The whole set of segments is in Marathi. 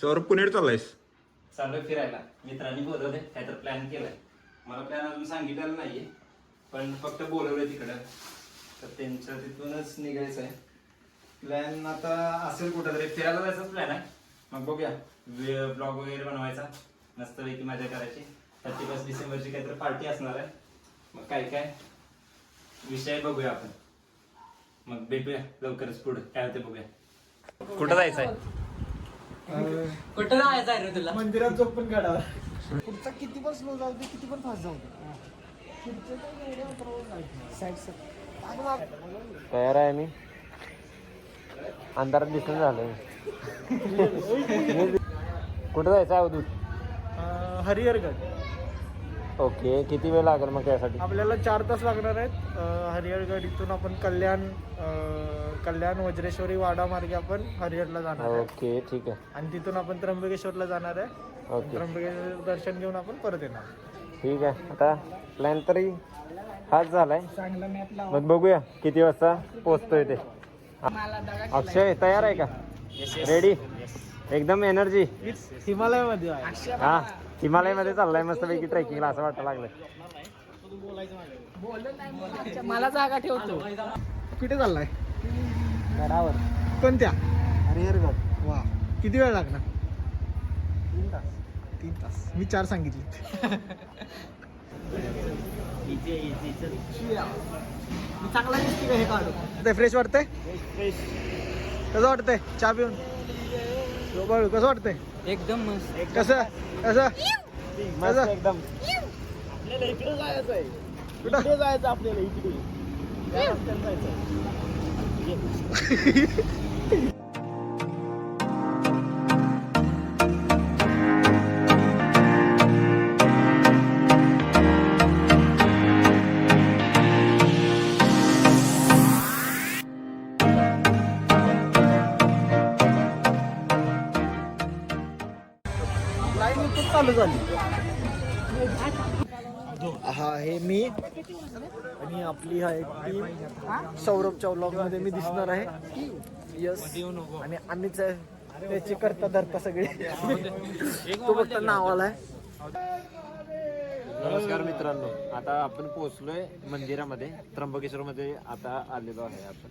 सौरभ पुण्याला चाललायस? चाललोय फिरायला. मित्रांनी बोलवले काय तर प्लॅन केलाय. मला प्लॅन अजून सांगितलेला नाहीये पण फक्त बोलवलंय तिकडं. तर त्यांच्या तिथूनच निघायचं आहे प्लॅन आता असेल कुठं तरी फिरायला जायचाच प्लॅन आहे. मग बघूया. ब्लॉग वगैरे बनवायचा. मस्तपैकी मजा करायची. थर्टी फर्स्ट डिसेंबरची काहीतरी पार्टी असणार आहे. मग काय काय? विषय बघूया आपण. मग भेटूया लवकरच पुढे. काय होते बघूया. कुठं जायचं आहे कुठं जायचं आहे रे तुला. मंदिरात झोप पण काढावा. पुढचा किती पण स्लो जाऊ दे किती पण फास्ट जाऊ दे. तयार आहे मी. अंधारात दिसून झालं कुठं जायचं आहे अवधूत? अं, हरिहरगड. ओके किती वेळ लागेल मग त्यासाठी? आपल्याला चार तास लागणार आहेत. हरिहरगड इथून आपण कल्याण अं, कल्याण वज्रेश्वरी वाडा मार्गे आपण हरिहरला जाणार आहे ओके ठीक आहे. आणि तिथून आपण त्र्यंबकेश्वरला जाणार आहे. ओके. त्र्यंबकेश्वर दर्शन घेऊन आपण परत येणार. ठीक आहे. आता प्लॅन तरी हाच झालाय. चांगला मॅप लावा. मग बघूया किती वाजता पोहोचतोय ते. अक्षय तयार आहे का? रेडी एकदम एनर्जी हिमालयामध्ये आहे. हा हिमालयमध्ये चाललाय मस्त पैकी ट्रेकिंगला असं वाटायला लागलं मला जागा ठेवतो. कुठे चाललाय? गडावर. कोणत्या? हरिहरगड. वा किती वेळ लागणार? तीन तास. तीन तास मी चार सांगितले. चांगला हे काढू फ्रेश वाटतंय? कसं वाटतंय? चहा पिऊन? बाळू कसं वाटतंय? एकदम मस्त. कसं? कसं? कसं? एकदम. कुठं? जायचं आपल्याला इकडे. लाईन आणि आपली हा एक टीम सौरभच्या व्लॉगमध्ये मी दिसणार आहे. यस आणि आम्हीच आहे. त्याची करता धरता सगळे. तो फक्त नावाला आहे. नमस्कार मित्रांनो. आता आपण पोहोचलोय मंदिरामध्ये. त्र्यंबकेश्वर मध्ये आता आलेलो आहे आपण.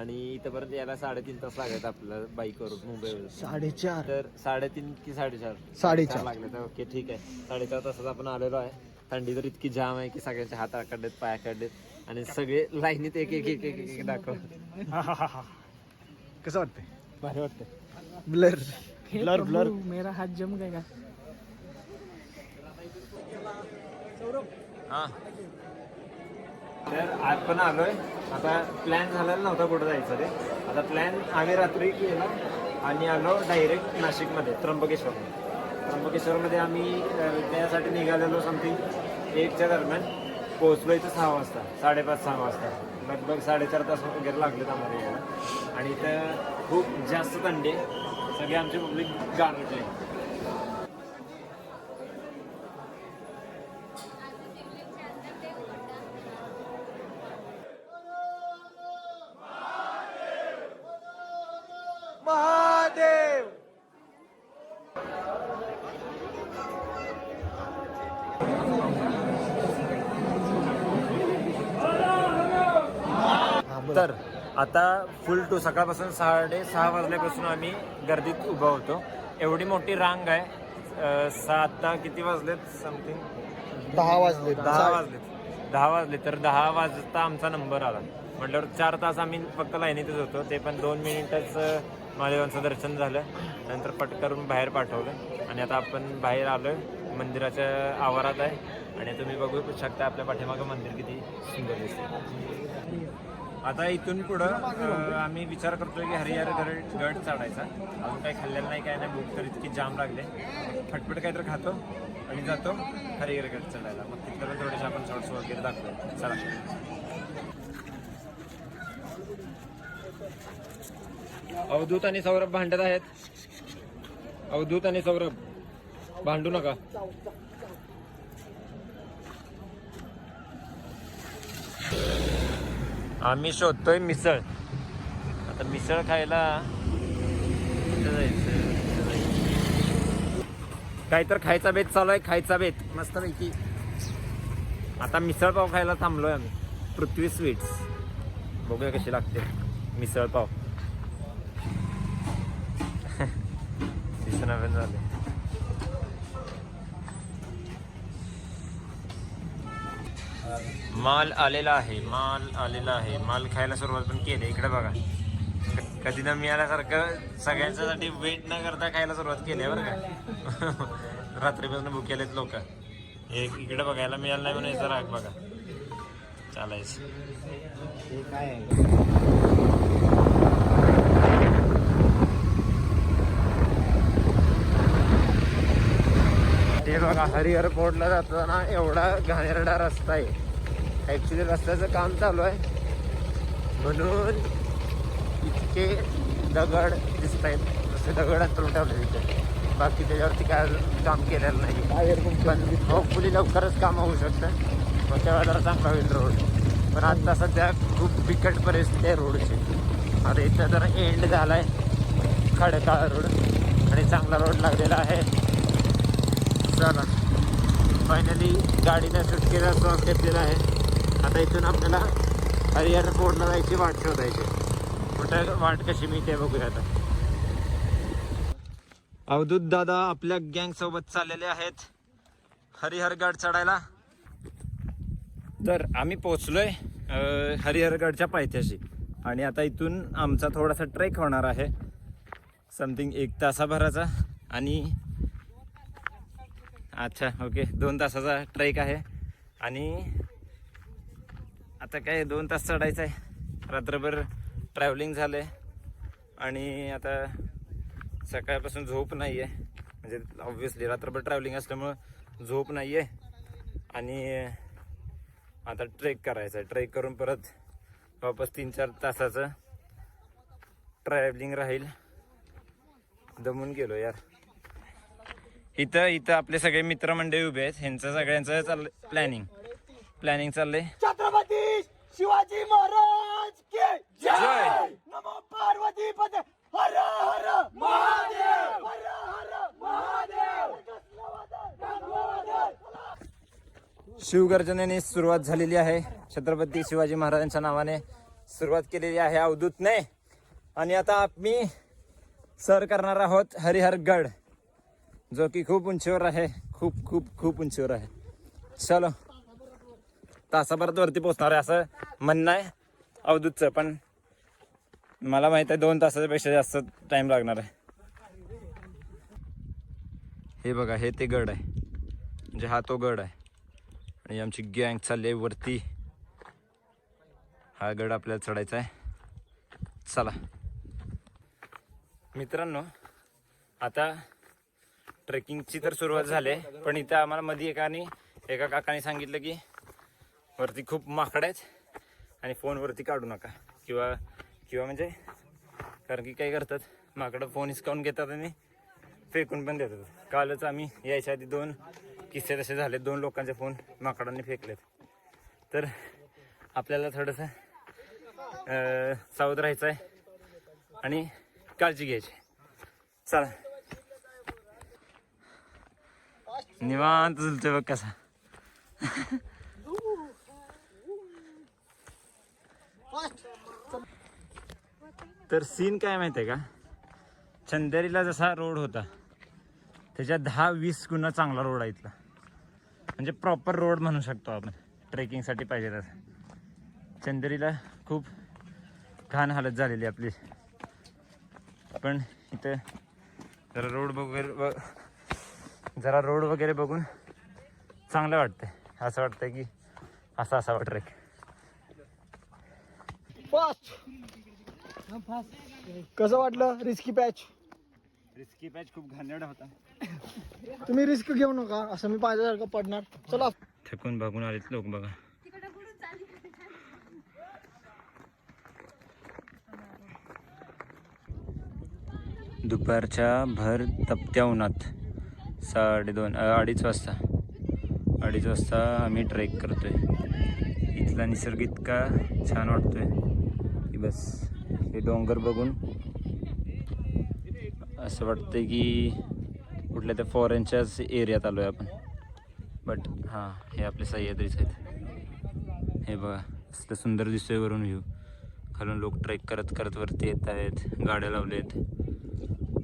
आणि इथपर्यंत यायला साडेतीन तास लागत आपल्याला बाईकवरून मुंबईवरून. साडेचार. तर साडेतीन की साडेचार? साडेचार. चार लागले तर ओके ठीक आहे. साडेचार तासात आपण आलेलो आहे. थंडी तर इतकी जाम आहे की सगळ्यांचे हात आकडलेत पाय आकडलेत आणि सगळे लाईनीत एक एक एक एक एक एक दाखव कसं वाटतंय? भारी वाटतं ब्लर. Blur blur. मेरा हात जम गया. हा. तर आपण आलोय. आता प्लॅन झालेला नव्हता कुठं जायचं ते आता प्लॅन आम्ही रात्री केला आणि आलो डायरेक्ट नाशिकमध्ये त्र्यंबकेश्वर त्र्यंबकेश्वरमध्ये आम्ही त्यासाठी निघालेलो समथिंग एकच्या दरम्यान पोहोचलो इथं सहा वाजता साडेपाच सहा वाजता. लगभग साडेचार तास वगैरे लागलेत आम्हाला यायला. आणि इथं खूप जास्त थंडी सगळे आमचे पब्लिक गारटले तर आता फुल टू सकाळपासून साडे सहा वाजल्यापासून आम्ही गर्दीत उभा होतो. एवढी मोठी रांग आहे. अं, सा- आता किती वाजलेत? समथिंग दहा वाजले दहा वाजलेत. दहा वाजले तर दहा वाजता आमचा नंबर आला. म्हटल्यावर चार तास आम्ही फक्त लाईनीतच होतो. ते पण दोन मिनिटच महादेवांचं दर्शन झालं. नंतर पट करून बाहेर पाठवलं. आणि आता आपण बाहेर आलोय. मंदिराच्या आवारात आहे. आणि तुम्ही बघू शकता आपल्या पाठीमागं मंदिर किती सुंदर दिसते आता इथून पुढं आम्ही विचार करतोय की हरिहर गड गड चढायचा. अजून काही खाल्लेलं नाही काय नाही भूक तर इतकी जाम लागले. फटफट काहीतरी खातो आणि जातो हरिहर गड चढायला. मग तिथं थोडेसे आपण शॉर्ट्स वगैरे दाखवतो चला. अवधूत आणि सौरभ भांडत आहेत. अवधूत आणि सौरभ भांडू नका. आम्ही शोधतोय मिसळ. आता मिसळ खायला जायचं? काहीतर खायचा बेत चालू आहे खायचा बेत. मस्तपैकी. आता मिसळपाव खायला थांबलोय आम्ही. पृथ्वी स्वीट्स. बघूया कशी लागते मिसळपाव पाव दिसून पण झाले माल आलेला आहे माल आलेला आहे. माल खायला सुरुवात पण केली इकडे बघा. कधी न मिळाल्यासारखं सगळ्यांच्यासाठी वेट न करता खायला सुरुवात केली आहे बरं का. रात्रीपासून बुक केलेत लोक. एक इकडे बघायला मिळालं नाही म्हणून याचा राग बघा. चालायचं. हे बघा हरिहर पोर्टला जाताना एवढा घाणेरडा रस्ता आहे. ॲक्च्युली रस्त्याचं काम चालू आहे. म्हणून इतके दगड दिसत आहेत जसे दगड अंतरून ठेवले तिथे बाकी त्याच्यावरती काय काम केलेलं नाही. पण होपफुली लवकरच काम होऊ शकतं. मग तेव्हा जरा चांगला होईल रोड पण आता सध्या खूप बिकट परिस्थिती आहे रोडची आता इथं जरा एंड झाला आहे खडकाळा रोड आणि चांगला रोड लागलेला आहे. चला. फायनली गाडीनं सुटकेला स्टॉप घेतलेला आहे. आता इथून आपल्याला हरिहर पोर्टला जायची वाट शोधायची. कुठं वाट कशी मी ते बघूया आता. अवधूत दादा आपल्या गँग सोबत चाललेले आहेत. हरिहरगड चढायला. तर आम्ही पोचलोय हरिहरगडच्या पायथ्याशी. आणि आता इथून आमचा थोडासा ट्रेक होणार आहे. समथिंग एक तासाभराचा. आणि अच्छा ओके दोन तासाचा ट्रेक आहे. आणि आता काय दोन तास चढायचं आहे रात्रभर ट्रॅव्हलिंग झालं आहे आणि आता सकाळपासून झोप नाही आहे म्हणजे ऑब्व्हियसली रात्रभर ट्रॅव्हलिंग असल्यामुळं झोप नाही आहे आणि आता ट्रेक करायचं आहे ट्रेक करून परत वापस तीन चार तासाचं ट्रॅव्हलिंग राहील. दमून गेलो यार. इथं इथं आपले सगळे मित्रमंडळी उभे आहेत. ह्यांचं सगळ्यांचं चाललं प्लॅनिंग प्लॅनिंग चाललंय. छत्रपती शिवाजी महाराज के जय! नमो पार्वती पद। हर हर महादेव! हर हर महादेव! शिवगर्जनेने सुरुवात झालेली आहे. छत्रपती शिवाजी महाराजांच्या नावाने सुरुवात केलेली आहे अवधूतने. आणि आता आम्ही सर करणार आहोत हरिहरगड जो की खूप उंचीवर आहे. खूप खूप खूप उंचीवर आहे. चलो. तासाभरात वरती पोहोचणार आहे असं म्हणणं आहे. अवधूतचं पण मला माहीत आहे दोन तासाच्यापेक्षा जास्त टाईम लागणार आहे. हे बघा हे ते गड आहे. म्हणजे हा तो गड आहे. आणि आमची गँग चालली आहे वरती. हा गड आपल्याला चढायचा आहे. चला. मित्रांनो आता ट्रेकिंगची तर सुरुवात झाली आहे. पण इथं आम्हाला मध्ये एकाने एका काकाने सांगितलं की वरती खूप माकड आहेत आणि फोनवरती काढू नका. किंवा किंवा म्हणजे कारण की काय करतात माकडं फोन हिसकावून घेतात आणि फेकून पण देतात. कालच आम्ही यायच्या आधी दोन किस्से तसे झाले दोन लोकांचे फोन माकडांनी फेकलेत. तर आपल्याला थोडंसं सावध राहायचं आहे आणि काळजी घ्यायची. चला. निवांत चलतोय बघ कसा. तर सीन काय माहिती आहे का? चंदेरीला जसा रोड होता त्याच्या दहा वीस गुणा चांगला रोड आहे इथला. म्हणजे प्रॉपर रोड म्हणू शकतो आपण. ट्रेकिंगसाठी पाहिजे तसं चंदेरीला खूप घाण हालत झालेली आपली. पण इथं जरा रोड वगैरे ब- जरा रोड वगैरे बघून चांगलं वाटतंय. असं वाटतंय की असा असावा ट्रेक पाच कसं वाटलं रिस्की पॅच रिस्की पॅच खूप घाणेरडा होता. तुम्ही रिस्क घेऊ नका असं मी पाहिल्यासारखं पडणार. चला. थकून भागून आलेत लोक बघा. दुपारच्या भर तपत्या उन्हात साडेदोन अडीच वाजता अडीच वाजता आम्ही ट्रेक करतोय. इथला निसर्ग इतका छान वाटतोय की बस. हे डोंगर बघून. असं वाटतं की कुठल्या त्या फॉरेनच्याच एरियात आलो आहे आपण. बट हां हे आपले सह्याद्रीच आहेत. हे बघा असलं सुंदर दिसतोय वरून व्ह्यू खालून लोक ट्रेक करत करत वरती येत आहेत गाड्या लावलेत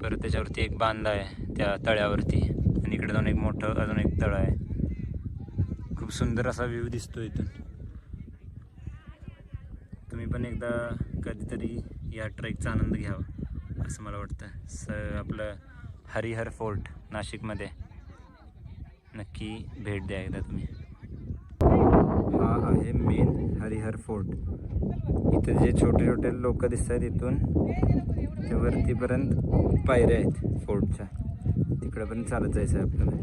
परत त्याच्यावरती एक बांधा आहे त्या तळ्यावरती. आणि इकडे जाऊन एक मोठं अजून एक तळ आहे. खूप सुंदर असा व्ह्यू दिसतो इथून. तुम्ही पण एकदा कधीतरी या ट्रेकचा आनंद घ्यावा असं मला वाटतं. स आपलं हरिहर फोर्ट नाशिकमध्ये. नक्की भेट द्या एकदा तुम्ही. हा आहे मेन हरिहर फोर्ट. इथे जे छोटे छोटे लोक दिसत आहेत इथून ते वरतीपर्यंत पायऱ्या आहेत फोर्टच्या. तिकडंपर्यंत चालत जायचं आहे आपल्याला.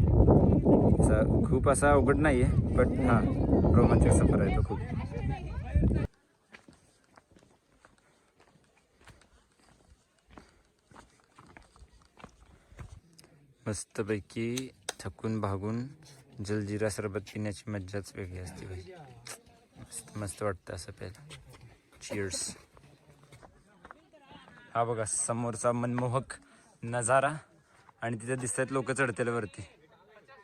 असा खूप असा अवघड नाही आहे बट हां रोमांचक सफर आहे तो खूप. मस्तपैकी थकून भागून जलजिरा सरबत पिण्याची मज्जाच वेगळी असते भाई मस्त मस्त वाटतं असं प्यायला. चिअर्स हा बघा समोरचा मनमोहक नजारा आणि तिथे दिसत आहेत लोक चढतेला वरती.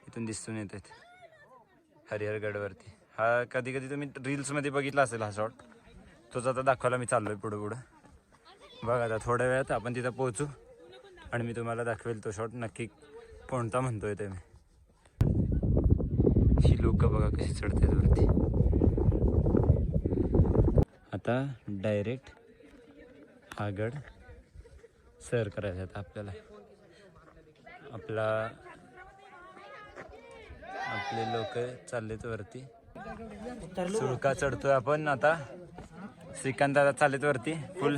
इथून दिसून येत आहेत हरिहरगडवरती हा कधी कधी तुम्ही रील्समध्ये बघितला असेल हा शॉट तोच आता दाखवायला मी चाललो आहे पुढं पुढं. बघा आता थोड्या वेळात आपण तिथं पोहोचू आणि मी तुम्हाला दाखवेल तो शॉट नक्की कोणता म्हणतोय ते मी. ही लोक बघा कशी चढतात वरती. आता डायरेक्ट हा गड सर करायचा आता आपल्याला. आपला आपले लोक चाललेत वरती. सुळका चढतोय आपण आता. श्रीकांत आता चाललेत वरती. फुल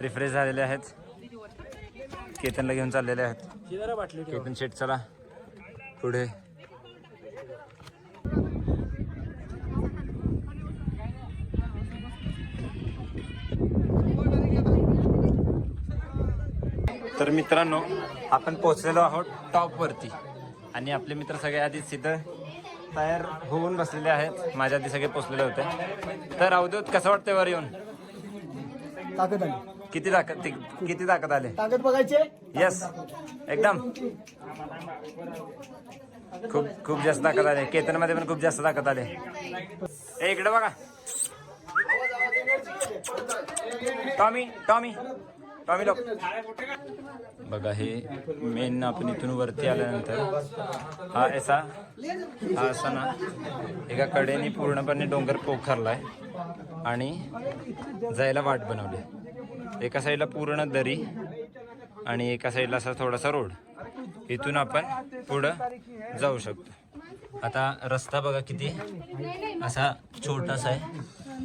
रिफ्रेश झालेले आहेत. केतनला घेऊन चाललेले आहेत. केतन शेट चला. पुढे. तर मित्रांनो आपण पोहोचलेलो आहोत टॉप वरती. आणि आपले मित्र सगळे आधीच तिथं तयार होऊन बसलेले आहेत. माझ्या आधी सगळे पोचलेले होते. तर अवधूत कसं वाटतंय वर येऊन? ताकद आली. किती ताकद ति- किती ताकद आले? ताकद बघायचे यस एकदम. खूप खूप जास्त ताकद आले. केतनमध्ये पण खूप जास्त ताकद आले. ए इकडे बघा. Tommy Tommy. टॉमी लोक. बघा हे मेन आपण इथून वरती आल्यानंतर हा असा हा असा ना एका कडेने पूर्णपणे डोंगर पोखरलाय आणि जायला वाट बनवली. एका साईडला पूर्ण दरी आणि एका साईडला असा थोडासा रोड. इथून आपण पुढं जाऊ शकतो. आता रस्ता बघा किती असा छोटासा आहे.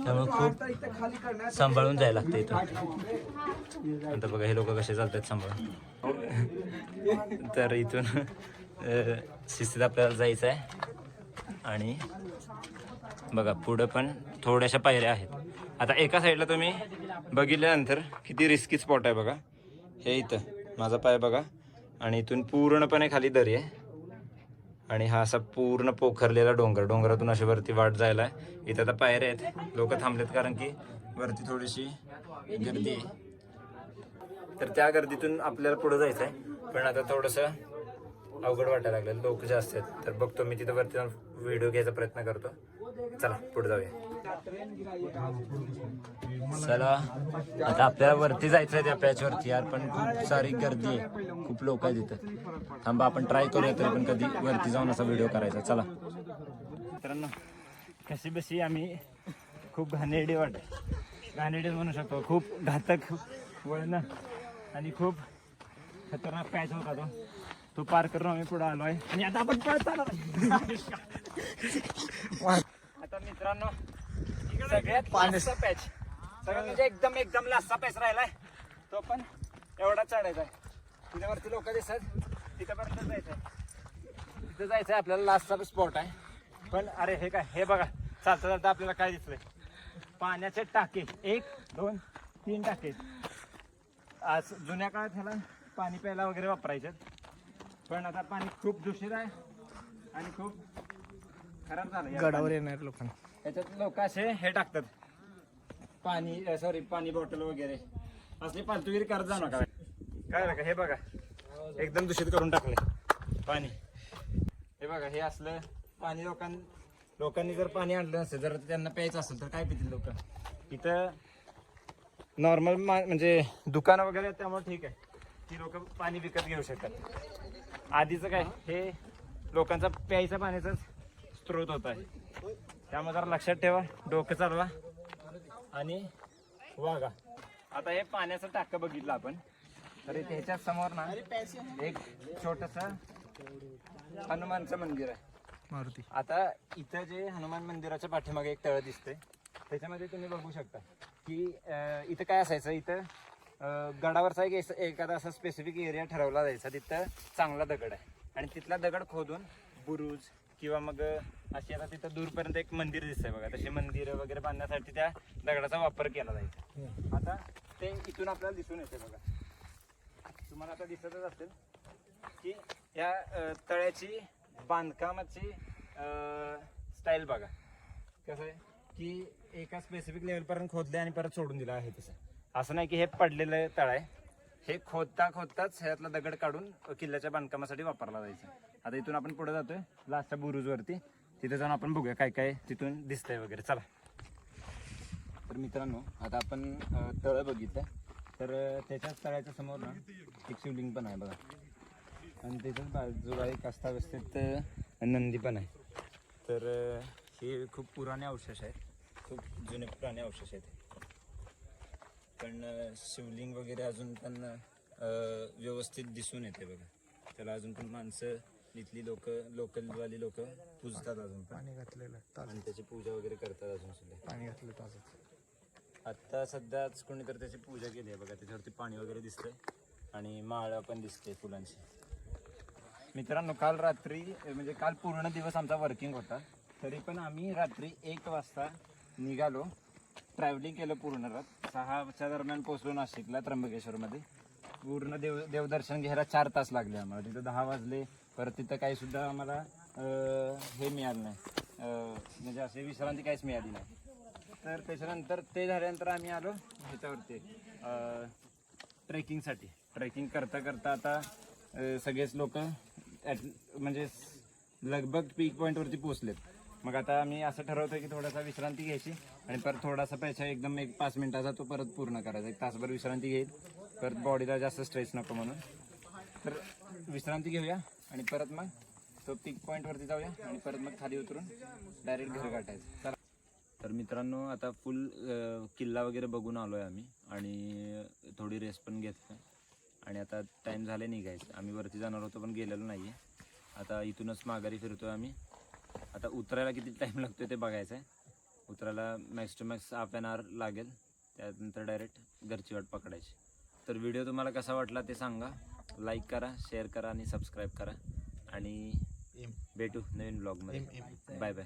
त्यामुळे खूप सांभाळून जायला लागतं इथून. आता बघा हे लोक कसे चालतात सांभाळून. तर इथून शिस्तीत आपल्याला जायचं आहे आणि बघा पुढं पण थोड्याशा पायऱ्या आहेत. आता एका साईडला तुम्ही बघितल्यानंतर किती रिस्की स्पॉट आहे बघा. हे इथं माझा पाय बघा. आणि इथून पूर्णपणे खाली दरी आहे. आणि हा असा पूर्ण पोखरलेला डोंगर डोंगरातून अशी वरती वाट जायला आहे. इथं आता पायऱ्या आहेत. लोक थांबलेत कारण की वरती थोडीशी गर्दी आहे. तर त्या गर्दीतून आपल्याला पुढे जायचं आहे. पण आता थोडंसं अवघड वाटायला लागलं लोक जास्त आहेत. तर बघतो मी तिथं वरती जाऊन व्हिडिओ घ्यायचा प्रयत्न करतो. चला पुढे जाऊया. चला आता आपल्याला वरती जायचं आहे त्या पॅच वरती यार पण खूप सारी गर्दी आहे. खूप लोक आहेत तिथं थांबा आपण ट्राय करूया तरी पण कधी वरती जाऊन असा व्हिडिओ करायचा. चला. मित्रांनो कशी बशी आम्ही खूप घाणेरडी वाट घाणेरडी म्हणू शकतो. खूप घातक वळणं आणि खूप खतरनाक पॅच होता तो. तो पार करून आम्ही पुढे आलो आहे आणि आता आपण पळत आता मित्रांनो सगळ्यात पाण्याचा पॅच. सगळ्यात म्हणजे एकदम एकदम लास्टचा पॅच राहिलाय. तो पण एवढा चढायचा आहे. तिथे वरती लोक दिसत तिथपर्यंत जायचं आहे तिथं जायचं आहे आपल्याला लास्टचा स्पॉट आहे. पण अरे हे काय? हे बघा. चालता चालता आपल्याला काय दिसलंय? पाण्याचे टाके. एक दोन तीन टाके. आज जुन्या काळात ह्याला पाणी प्यायला वगैरे वापरायचे. पण आता पाणी खूप दूषित आहे आणि खूप खराब झालं या गडावर येणार लोकांना. याच्यात लोक असे हे टाकतात. पाणी सॉरी पाणी बॉटल वगैरे. असली फालतूगिरी करत जाऊ नका. काय नका हे बघा. एकदम दूषित करून टाकले पाणी. हे बघा हे असलं पाणी लोकां लोकांनी जर पाणी आणलं नसेल जर त्यांना प्यायचं असेल तर काय पितील लोक? इथं नॉर्मल म्हणजे दुकानं वगैरे आहेत त्यामुळे ठीक आहे. की लोक पाणी विकत घेऊ शकतात. आधीचं काय? हे लोकांचा प्यायचा पाण्याचाच स्रोत होता आहे. त्यामुळे जरा लक्षात ठेवा डोकं चालवा आणि वागा. आता हे पाण्याचं टाकं बघितलं आपण. तर त्याच्यासमोर ना एक छोटस हनुमानचं मंदिर आहे. मारुती. आता इथं जे हनुमान मंदिराच्या पाठीमागे एक तळ दिसते त्याच्यामध्ये तुम्ही बघू शकता की इथं काय असायचं? इथं गडावरचा एक एखादा असा स्पेसिफिक एरिया ठरवला जायचा तिथं चांगला दगड आहे. आणि तिथला दगड खोदून बुरुज किंवा मग अशी आता तिथं दूरपर्यंत एक मंदिर दिसतंय बघा. तसे मंदिर वगैरे बांधण्यासाठी त्या दगडाचा वापर केला जायचा आता ते इथून आपल्याला दिसून येते बघा. तुम्हाला आता दिसतच असेल की या तळ्याची बांधकामाची स्टाईल बघा. कसं आहे की एका स्पेसिफिक लेवलपर्यंत खोदले आणि परत सोडून दिलं आहे तसं. असं नाही की हे पडलेलं तळ आहे. हे खोदता खोदताच ह्यातला दगड काढून किल्ल्याच्या बांधकामासाठी वापरला जायचा. आता इथून आपण पुढे जातोय लास्टच्या बुरुजवरती तिथे जाऊन आपण बघूया काय काय तिथून दिसतंय वगैरे. चला. तर मित्रांनो आता आपण तळं बघितलं. तर त्याच्याच तळ्याच्या समोर ना एक शिवलिंग पण आहे बघा. आणि त्याच्याच बाजूला एक अस्ताव्यस्थित नंदी पण आहे. तर हे खूप पुराणे अवशेष आहेत. खूप जुने पुराणे अवशेष आहेत. पण शिवलिंग वगैरे अजून पण व्यवस्थित दिसून येते बघा. त्याला अजून पण माणसं इथली लोक लोकलवाली लोक पूजतात अजून पण. पाणी घातलेलं आणि त्याची पूजा वगैरे करतात अजून सुद्धा. पाणी घातलं ताजच. आता सध्याच कोणीतरी त्याची पूजा केली आहे बघा. त्याच्यावरती पाणी वगैरे दिसतंय आणि माळा पण दिसते फुलांची. मित्रांनो काल रात्री म्हणजे काल पूर्ण दिवस आमचा वर्किंग होता. तरी पण आम्ही रात्री एक वाजता निघालो. ट्रॅव्हलिंग केलं पूर्ण रात सहाच्या दरम्यान पोहोचलो नाशिकला त्र्यंबकेश्वरमध्ये. पूर्ण देव देवदर्शन घ्यायला चार तास लागले आम्हाला. तिथं दहा वाजले. परत तिथं काही सुद्धा आम्हाला हे मिळालं नाही. म्हणजे असे विश्रांती काहीच मिळाली नाही. तर त्याच्यानंतर ते झाल्यानंतर आम्ही आलो ह्याच्यावरती ट्रेकिंगसाठी. ट्रेकिंग करता करता आता सगळेच लोक म्हणजे लगभग पीक पॉईंटवरती पोचलेत मग आता मी असं ठरवतोय की थोडासा विश्रांती घ्यायची आणि परत थोडासा पैसा एकदम एक पाच मिनिटाचा तो परत पूर्ण करायचा. एक तासभर विश्रांती घेईल. परत बॉडीला जास्त स्ट्रेस नको म्हणून. तर विश्रांती घेऊया आणि परत मग तो पिक पॉईंटवरती जाऊया आणि परत मग खाली उतरून डायरेक्ट घर गाठायचं. चला. तर मित्रांनो आता फुल किल्ला वगैरे बघून आलोय आम्ही आणि थोडी रेस्ट पण घेतली. आणि आता टाईम झाले निघायचं. आम्ही वरती जाणार होतो पण गेलेलो नाही आहे आता इथूनच माघारी फिरतोय आम्ही. आता उतरायला किती टाईम लागतोय ते बघायचं आहे उतरायला max to max half an hour लागेल. त्यानंतर डायरेक्ट घरची वाट पकडायची. तर व्हिडिओ तुम्हाला कसा वाटला ते सांगा. लाईक करा शेअर करा आणि सबस्क्राईब करा. आणि भेटू नवीन ब्लॉगमध्ये बाय बाय